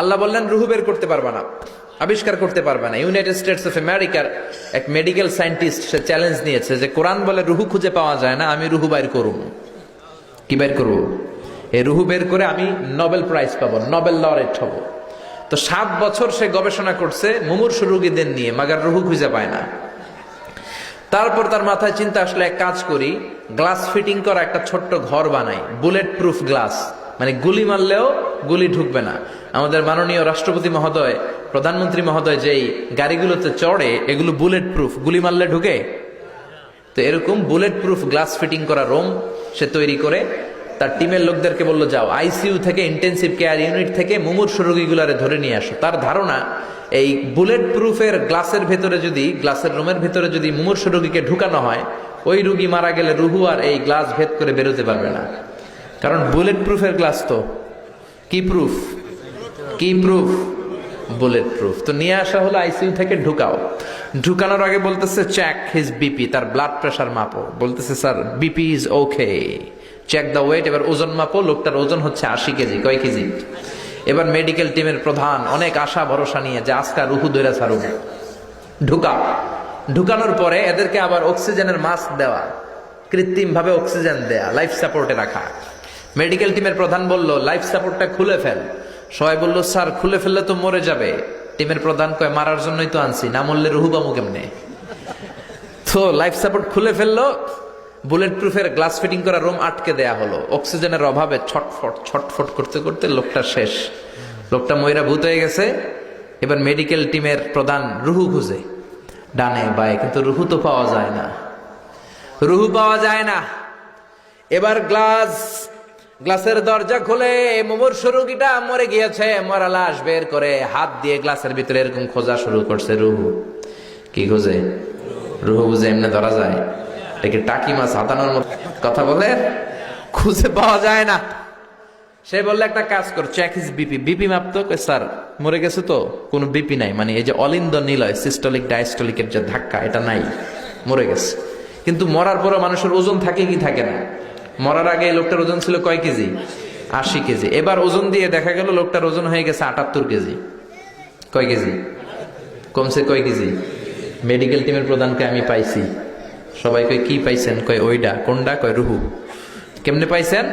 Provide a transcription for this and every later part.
আল্লাহ বললেন, রুহু বের করতে পারবা না, আবিষ্কার করতে পারবে না। ইউনাইটেড স্টেটস অফ আমেরিকার এক মেডিকেল সায়েন্টিস্ট সে চ্যালেঞ্জ নিয়েছে যে, কোরআন বলে রুহু খুঁজে পাওয়া যায় না, আমি রুহু বাইর করুন কি বের করব? এই রুহু বের করে আমি নোবেল প্রাইজ পাবো নোবেল লরেট হব। তো সাত বছর সে গবেষণা করছে, মুমূর্ষু রুগীদের নিয়ে, মাগার রুহু খুঁজে পায় না। তারপর তার মাথায় চিন্তা আসলে, এক কাজ করি গ্লাস ফিটিং করা একটা ছোট্ট ঘর বানাই বুলেট প্রুফ গ্লাস মানে গুলি মারলেও গুলি ঢুকবে না। আমাদের মাননীয় রাষ্ট্রপতি মহোদয়, প্রধানমন্ত্রী মহোদয় যেই গাড়িগুলোতে চড়ে, এগুলো বুলেট প্রুফ গুলি মারলে ঢুকে? তো এরকম বুলেট প্রুফ গ্লাস ফিটিং করা রোম সে তৈরি করে, তার টিমের লোকদেরকে বলল, যাও আইসিইউ থেকে ইন্টেন্সিভ কেয়ার ইউনিট থেকে মুমূর্ষু রোগীগুলারে ধরে নিয়ে আসো। তার ধারণা, এই বুলেট প্রুফের গ্লাসের ভেতরে যদি গ্লাসের রুমের ভেতরে যদি মুমূর্ষু রোগীকে ঢুকানো হয়, ওই রুগী মারা গেলে রুহু আর এই গ্লাস ভেদ করে বেরোতে পারবে না। কারণ বুলেট প্রুফের গ্লাস তো। কি প্রুফ কি প্রুফ বুলেট প্রুফ তো নিয়ে আসা হলো আইসিইউ থেকে ঢুকাও। ঢুকানোর আগে বলতেছে চেক হিজ বিপি তার ব্লাড প্রেশার মাপো। বলতেছে sir BP is okay check the weight এবার ওজন মাপো, লোকটার ওজন হচ্ছে আশি কেজি, কয় কেজি? এবার মেডিকেল টিমের প্রধান অনেক আশা ভরসা নিয়ে, যে আজকা রুহু দৈরা সারু ঢুকাও। ঢুকানোর পরে এদেরকে আবার অক্সিজেনের মাস্ক দেওয়া কৃত্রিম ভাবে অক্সিজেন দেয়া লাইফ সাপোর্টে রাখা। মেডিকেল টিমের প্রধান বলল লাইফ সাপোর্টটা খুলে ফেল। সবাই বলল, স্যার, খুলে ফেললে তো মরে যাবে। টিমের প্রধান কয়, মারার জন্যই তো আনছি, না মরলে রুহু বামু কেমনে? তো লাইফ সাপোর্ট খুলে ফেলল বুলেট প্রুফের গ্লাস ফিটিং করা রুম আটকে দেয়া হলো। অক্সিজেনের অভাবে ছটফট ছটফট করতে করতে লোকটা শেষ। লোকটা ময়রা ভূত হয়ে গেছে। এবার মেডিকেল টিমের প্রধান রুহু খুঁজে। ডানে বায়ে, কিন্তু রুহু তো পাওয়া যায় না। রুহু পাওয়া যায় না। এবার গ্লাস গ্লাসের দরজা খুলে মুমূর্ষ রোগীটা মরে গিয়েছে মরা লাশ বের করে হাত দিয়ে গ্লাসের ভিতরে এরকম খোঁজা শুরু করছে রুহু। কি খোঁজে? রুহু বুঝে এমনি ধরা যায়। এটাকে টাকি মাছ হাতানোর মতো কথা বলে? খুঁজে পাওয়া যায় না। সে বললে, একটা কাজ কর চেক ইস বিপি বিপি মাপতো স্যার, মরে গেছে তো, কোনো বিপি নাই। মানে এই যে অলিন্দ নিলয় সিস্টলিক ডায়াস্টলিকের যে ধাক্কা, এটা নাই, মরে গেছে। কিন্তু মরার পরও মানুষের ওজন থাকে কি থাকে না? মরার আগে লোকটার ওজন ছিল কয় কেজি? আশি কেজি। এবার ওজন দিয়ে দেখা গেল লোকটার ওজন হয়ে গেছে আটাত্তর কেজি। কয় কেজি? কমছে কয় কেজি? মেডিকেল টিমের প্রধানকে আমি পাইছি। সবাই কয়, কি পাইছেন? কয়, ওইডা, কোনডা? কয়, রুহু। কেমনে পাইছেন?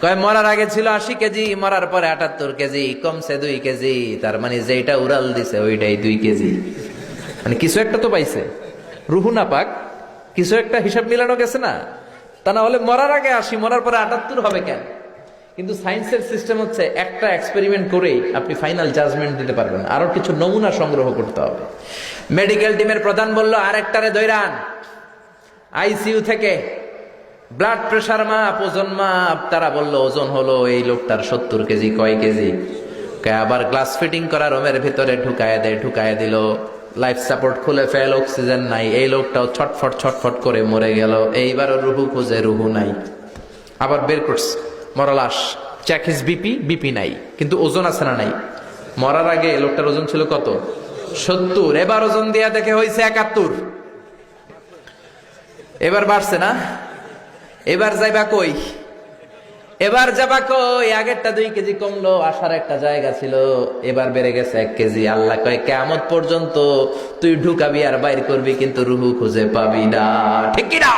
কয়, মরার আগে ছিল আশি কেজি, মরার পরে আটাত্তর কেজি, কমছে দুই কেজি, তার মানে যেটা উড়াল দিছে ওইটাই দুই কেজি। মানে কিছু একটা তো পাইছে। রুহু না পাক, কিছু একটা হিসাব মিলানো গেছে না? তা না হলে মরার আগে আসি, মরার পরে আটাত্তর হবে কেন? কিন্তু সায়েন্সের সিস্টেম হচ্ছে একটা এক্সপেরিমেন্ট করেই আপনি ফাইনাল জাজমেন্ট দিতে পারবেন। আরও কিছু নমুনা সংগ্রহ করতে হবে। মেডিকেল টিমের প্রধান বলল, আরেকটারে দৈরান আইসিইউ থেকে ব্লাড প্রেশার মাপ, ওজন মাপ। তারা বলল, ওজন হলো এই লোকটার সত্তর কেজি, কয় কেজি? আবার গ্লাস ফিটিং করা রুমের ভিতরে ঢুকায় দেয় ঢুকায় দিল। লাইফ সাপোর্ট খুলে ফেল অক্সিজেন নাই। এই লোকটাও ছটফট ছটফট করে মরে গেল। এইবারও রুহু খুঁজে, রুহু নাই। আবার বের করছে। মরালাস চেক হিজ বিপি বিপি নাই। কিন্তু ওজন আছে না নাই? মরার আগে লোকটার ওজন ছিল কত? সত্তর। এবার ওজন দিয়া দেখে হয়েছে একাত্তর। এবার বাড়ছে না? এবার যাইবা কই? এবার যাবা কই? আগেরটা দুই কেজি কমলো, আসার একটা জায়গা ছিল। এবার বেড়ে গেছে এক কেজি। আল্লাহ কয় কেমন পর্যন্ত তুই ঢুকাবি আর বাইর করবি, কিন্তু রুহু খুঁজে পাবি না। ঠিক কি না